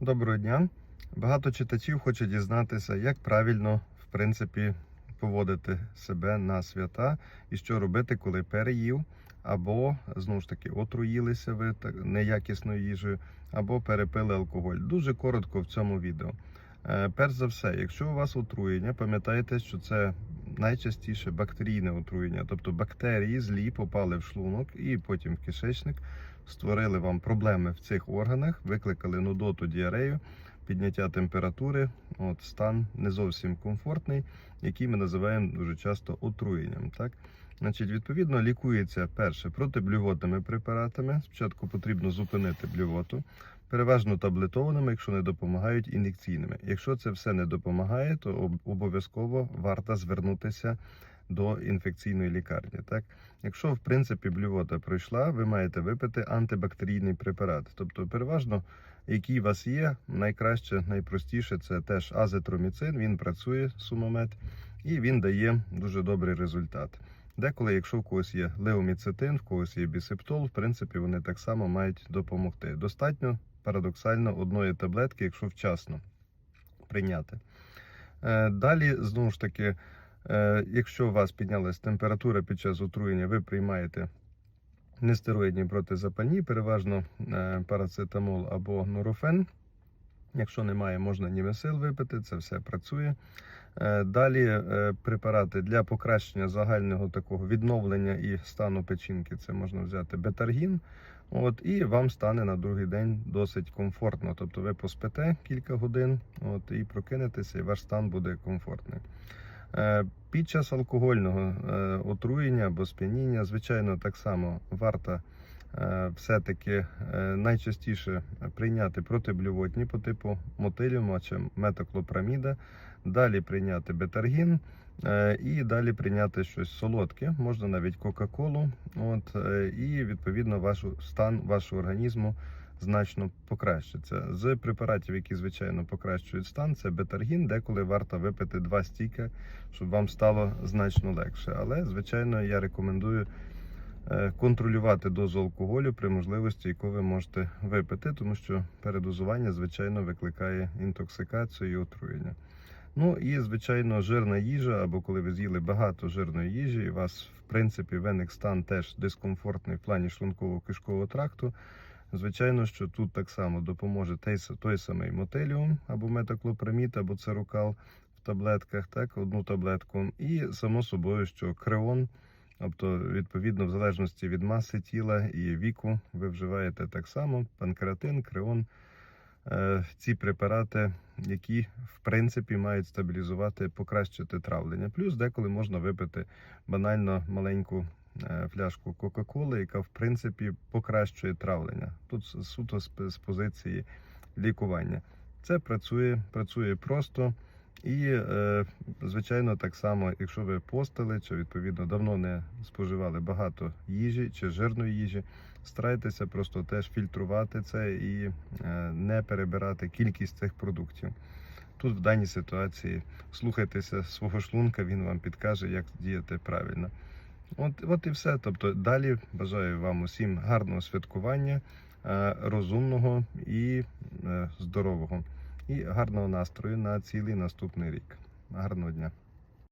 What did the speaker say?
Доброго дня. Багато читачів хоче дізнатися, як правильно в принципі поводити себе на свята і що робити, коли переїв, або знову ж таки отруїлися ви неякісною їжею, або перепили алкоголь. Дуже коротко в цьому відео. Е, Перш за все, якщо у вас отруєння, пам'ятайте, що це найчастіше бактерійне отруєння, тобто бактерії злі попали в шлунок і потім в кишечник, створили вам проблеми в цих органах, викликали нудоту, діарею, підняття температури, от стан не зовсім комфортний, який ми називаємо дуже часто отруєнням. Так? Значить, відповідно, лікується перше протиблювотними препаратами. Спочатку потрібно зупинити блювоту, переважно таблетованими, якщо не допомагають ін'єкційними. Якщо це все не допомагає, то обов'язково варто звернутися до інфекційної лікарні. Так? Якщо в принципі блювота пройшла, ви маєте випити антибактерійний препарат. Тобто, переважно, який у вас є, найкраще, найпростіше це теж азитроміцин. Він працює сумомет і він дає дуже добрий результат. Деколи, якщо в когось є леоміцетин, в когось є бісептол, в принципі, вони так само мають допомогти. Достатньо парадоксально одної таблетки, якщо вчасно прийняти. Е, Далі, знову ж таки, якщо у вас піднялась температура під час отруєння, ви приймаєте нестероїдні протизапальні, переважно е, парацетамол або нурофен. Якщо немає, можна німесил випити, це все працює. Е, Далі е, препарати для покращення загального такого відновлення і стану печінки. Це можна взяти бетаргін. От, і вам стане на другий день досить комфортно. Тобто ви поспите кілька годин от, і прокинетеся, і ваш стан буде комфортний. Е, Під час алкогольного е, отруєння або сп'яніння, звичайно, так само варто е, все-таки найчастіше прийняти протиблювотні по типу мотиліуму чи метоклопраміда, далі прийняти бетаргін і далі прийняти щось солодке, можна навіть Кока-Колу. І відповідно ваш стан вашого організму значно покращиться. З препаратів, які звичайно покращують стан, це бетаргін, деколи варто випити два стіки, щоб вам стало значно легше. Але, звичайно, я рекомендую е, контролювати дозу алкоголю при можливості, яку ви можете випити, тому що передозування, звичайно, викликає інтоксикацію і отруєння. Ну і, звичайно, жирна їжа, або коли ви з'їли багато жирної їжі, і у вас, в принципі, виник стан теж дискомфортний в плані шлунково-кишкового тракту. Звичайно, що тут так само допоможе той, самий мотеліум, або метоклопрамід, або церукал в таблетках, так, одну таблетку. І само собою, що креон, тобто, відповідно, в залежності від маси тіла і віку, ви вживаєте так само панкреатин, креон. Е, Ці препарати, які в принципі мають стабілізувати, покращити травлення. Плюс деколи можна випити банально маленьку фляжку Кока-Коли, яка в принципі покращує травлення. Тут суто з, з позиції лікування. Це працює, працює просто. І, е, звичайно, так само, якщо ви постили, чи відповідно давно не споживали багато їжі чи жирної їжі, старайтеся просто теж фільтрувати це і е, не перебирати кількість цих продуктів. Тут в даній ситуації слухайтеся свого шлунка, він вам підкаже, як діяти правильно. От, от і все. Тобто далі бажаю вам усім гарного святкування, е, розумного і е, здорового, і гарного настрою на цілий наступний рік. Гарного дня!